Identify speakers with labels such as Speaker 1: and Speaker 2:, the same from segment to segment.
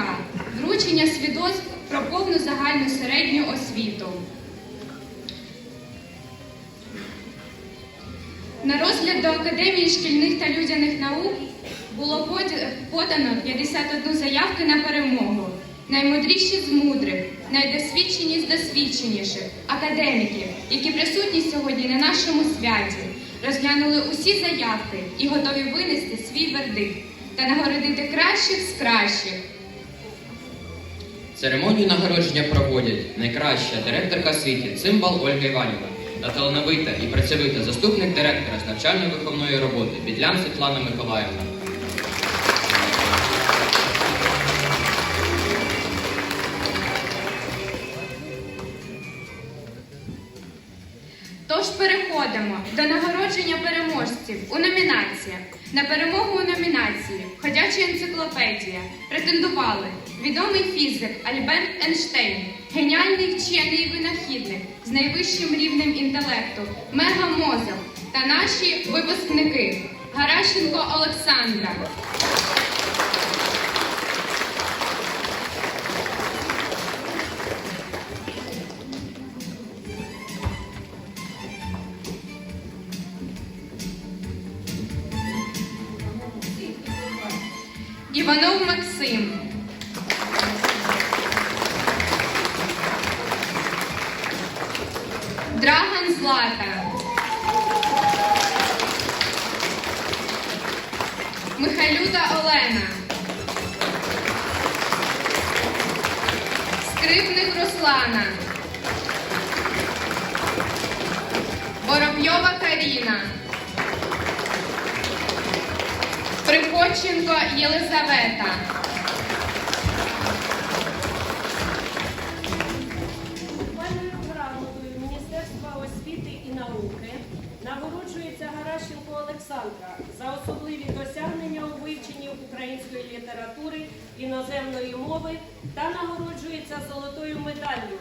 Speaker 1: дзвінка, вручення свідоцтв про повну загальну середню освіту. На розгляд до Академії шкільних та людяних наук було подано 51 заявки на перемогу. Наймудріші з мудрих, найдосвідчені з досвідченіших, академіків, які присутні сьогодні на нашому святі, розглянули усі заявки і готові винести свій вердикт та нагородити кращих з кращих.
Speaker 2: Церемонію нагородження проводять найкраща директорка освіти Цимбал Ольга Іванівна та талановита і працьовита заступник директора з навчально-виховної роботи Підлян Світлана Миколаївна.
Speaker 1: Тож переходимо до нагородження переможців у номінаціях. На перемогу у номінації Ходяча енциклопедія претендували відомий фізик Альберт Ейнштейн, геніальний вчений винахідник з найвищим рівнем інтелекту Мега Мозок та наші випускники Гаращенко Олександра. Іванов Максим. Скрипник Руслана. Воробйова Каріна. Приходченко Єлизавета.
Speaker 3: Пальною грамотою Міністерства освіти і науки нагороджується Гаращенко Олександра за особливі досягнення у вивченні української літератури, іноземної мови та нагороджується золотою медаллю.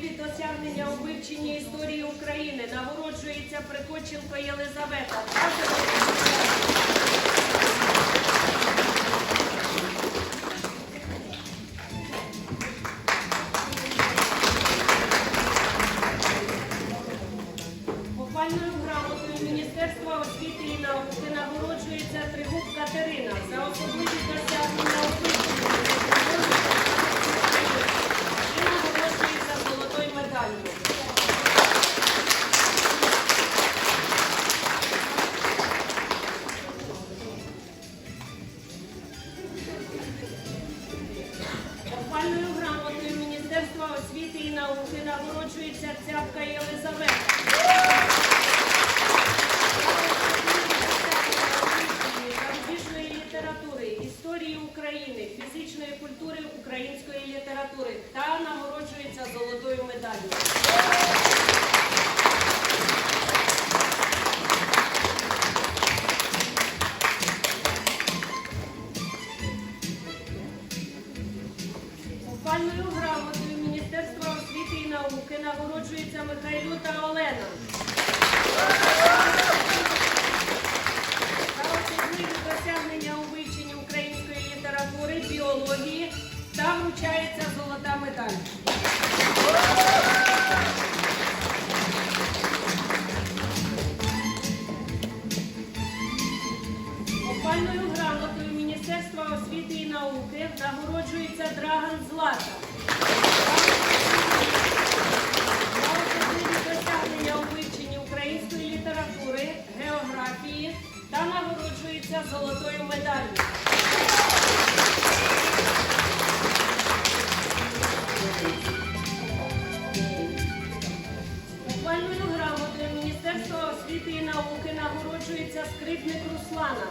Speaker 3: Особливі досягнення у вивченні історії України нагороджується Прикоченко Єлизавета. Похвальною грамотою Міністерства освіти і науки нагороджується Тригуб Катерина за особливі України, фізичної культури української літератури та нагороджується золотою медаллю. Скрипник Руслана.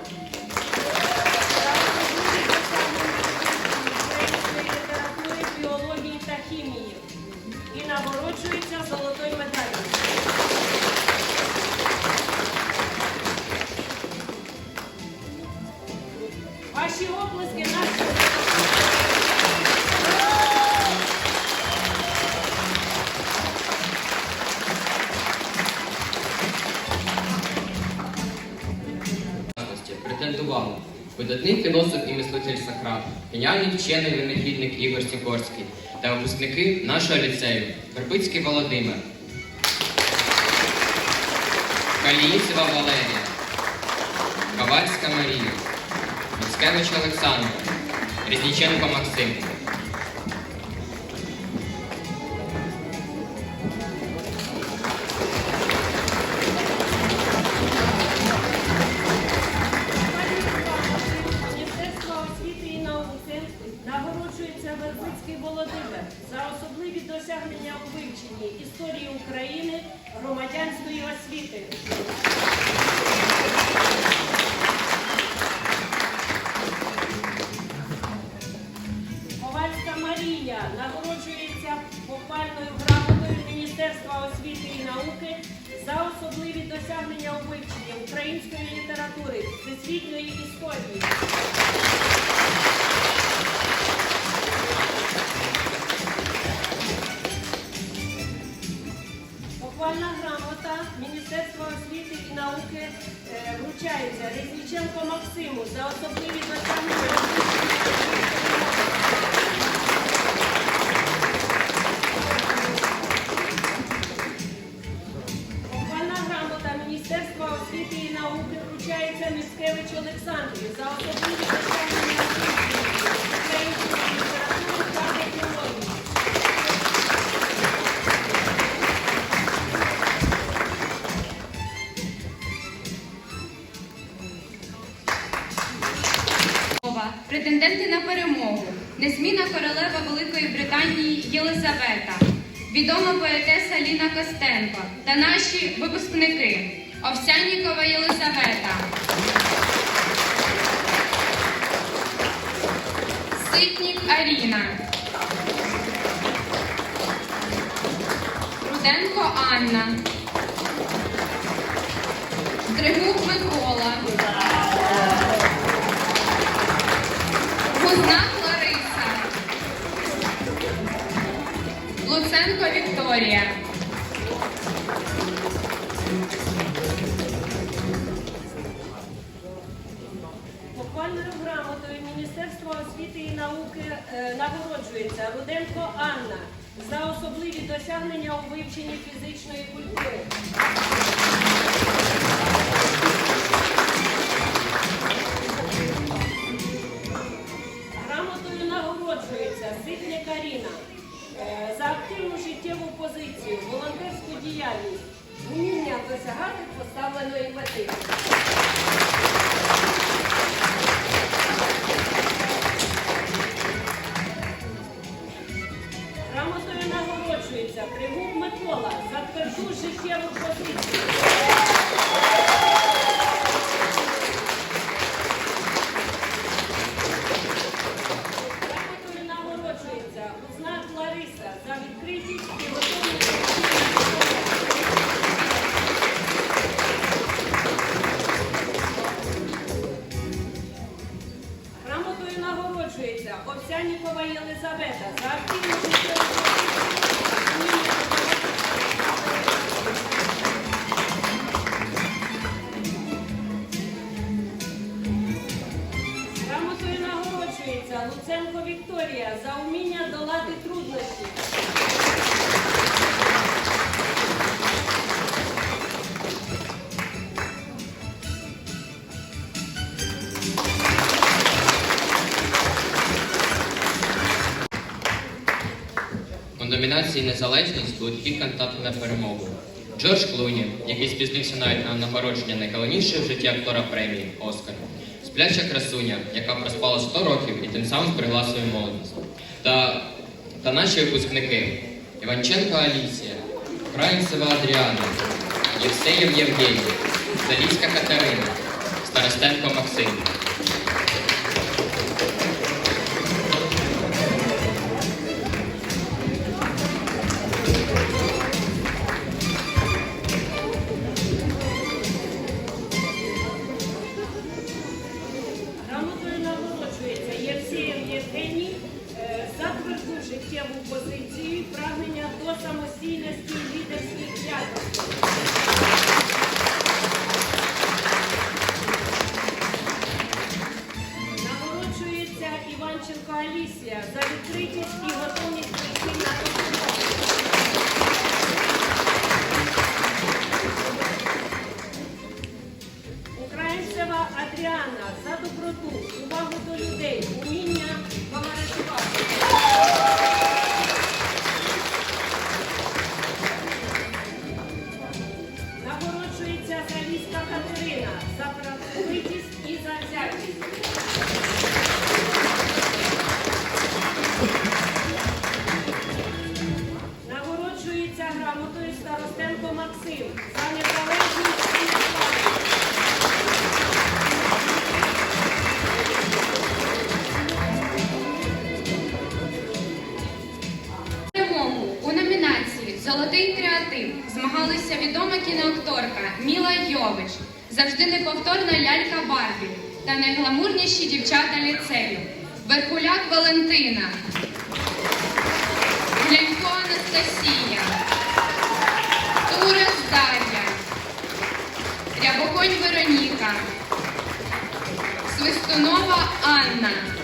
Speaker 3: Літератури, біології та хімії. І нагороджується золотою медаллю.
Speaker 2: Видатний філософ і мислитель Сократ, геніальний вчений винахідник Ігор Сікорський та випускники нашого ліцею Вербицький Володимир, Каліїцева Валерія, Ковальська Марія, Міцкевич Олександр, Різніченко Максим.
Speaker 3: Всесвітньої історії. Похвальна грамота Міністерства освіти і науки е, вручається Резніченко Максиму за особливі
Speaker 1: випускники Овсяннікова Єлизавета. Ситнік Аріна. Руденко Анна. Тригуб Микола. Гузнак Лариса. Луценко Вікторія.
Speaker 3: Науки е, нагороджується Руденко Анна за особливі досягнення у вивченні фізичної культури. За тверду позицію. нагорода Луценко Вікторія за вміння долати трудності.
Speaker 2: У номінації Незалежність Лудкі кантати на перемогу. Джордж Клуні, який спізнився навіть на нагородження найголовнішої в житті актора премії Оскар. Спляча красуня, яка проспала 100 років і тим самим зберегла свою молодість. Та, та наші випускники Іванченко Алісія, Країнцева Адріана, Євсеєв Євгеній, Заліська Катерина, Старостенко Максим.
Speaker 1: Завжди неповторна лялька Барбі та найгламурніші дівчата ліцею. Верхуляк Валентина, Глянько Анастасія, Турес Дар'я, Рябоконь Вероніка, Свистунова Анна.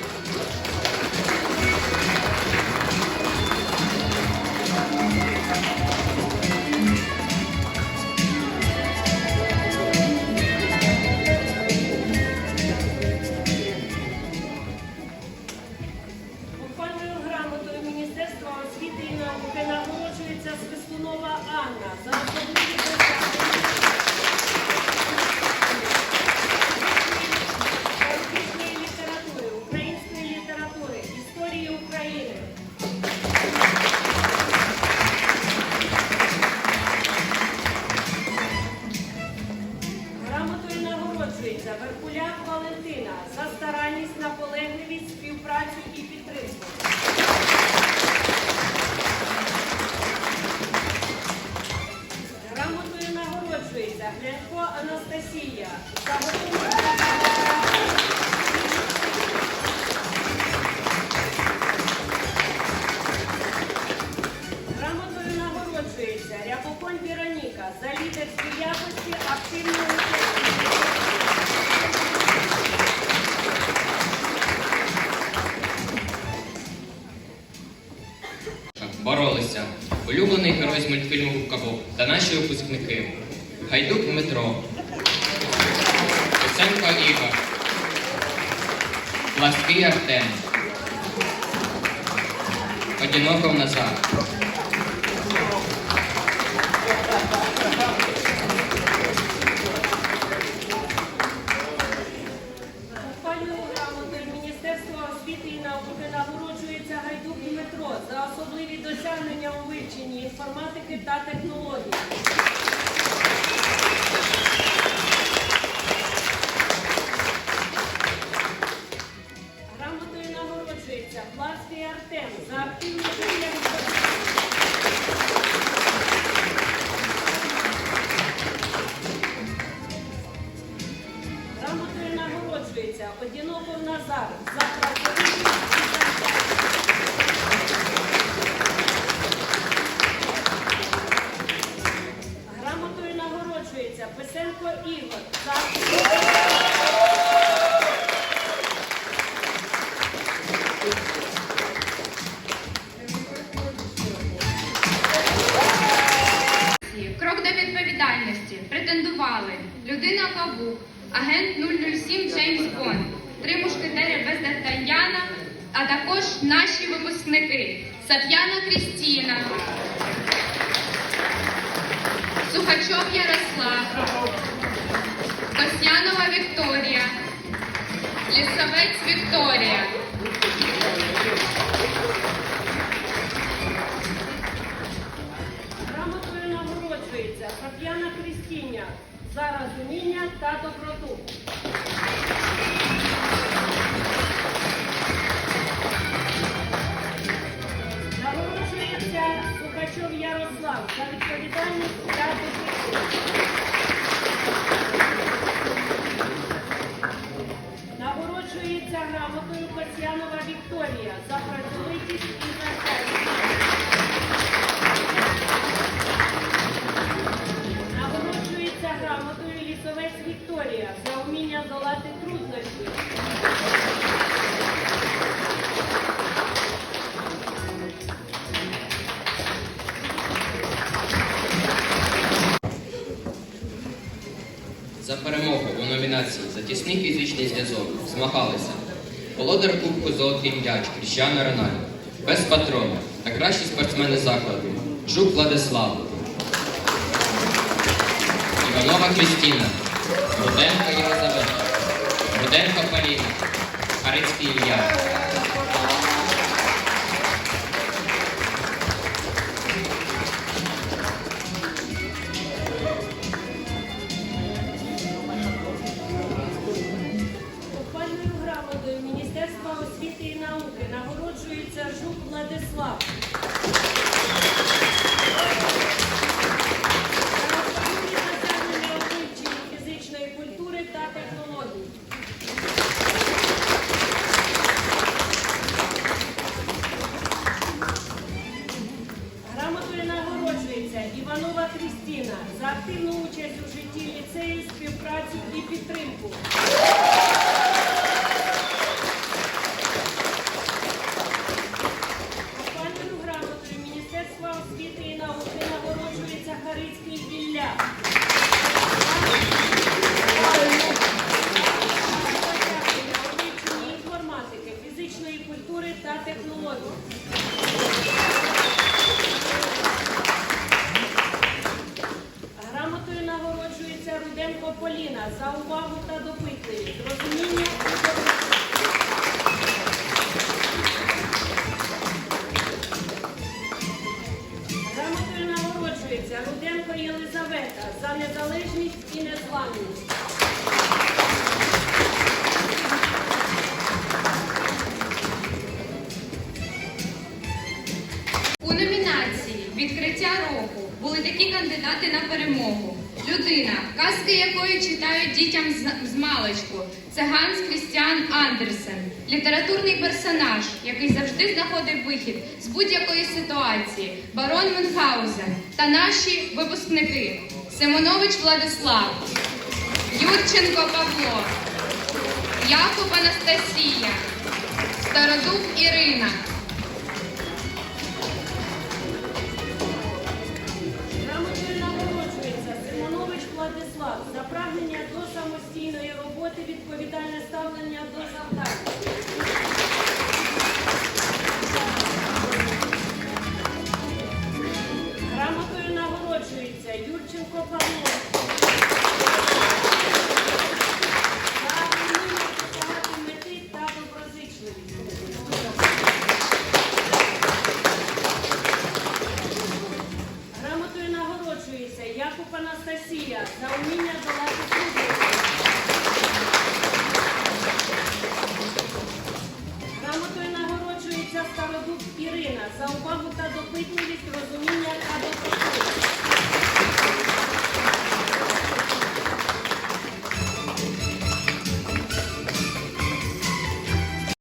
Speaker 3: Якості активної участі.
Speaker 2: Боролися. Улюблений герой з мультфільму Губкабок та наші випускники. Гайдук Дмитро. Куценко Ігор. Плаский Артем. Одіноков Назар.
Speaker 3: Освіти і науки нагороджується Гайдук Дмитро за особливі досягнення у вивченні інформатики та технологій. Ігор
Speaker 1: Лісовець Вікторія.
Speaker 3: Грамотою нагороджується Сап'яна Крістіня за розуміння та доброту. Нагороджується Сухачов Ярослав за відповідальність та дисципліну. Нагороджується грамотою Касьянова Вікторія за працьовитість і навчальність.
Speaker 2: Змагалися. Володар Кубку Золотий м'яч Кріщана Рональдо, без патрона. Та кращі спортсмени закладу. Жук Владислав, Іванова Крістіна, Руденко Єлизавета, Руденко Поліна, Харицький Ілля.
Speaker 3: За активну участь у житті ліцею, співпрацю і підтримку. За увагу та допитливість, розуміння і. Грамотою нагороджується Руденко Єлизавета за незалежність і незламність.
Speaker 1: У номінації Відкриття року були такі кандидати на перемогу. Людина, казки якої читають дітям з, маличку. Це Ганс Крістіан Андерсен, літературний персонаж, який завжди знаходив вихід з будь-якої ситуації. Барон Мюнхгаузен та наші випускники Семенович Владислав, Юрченко Павло, Якуб Анастасія, Стародуб Ірина.
Speaker 3: Юрченко Павло. За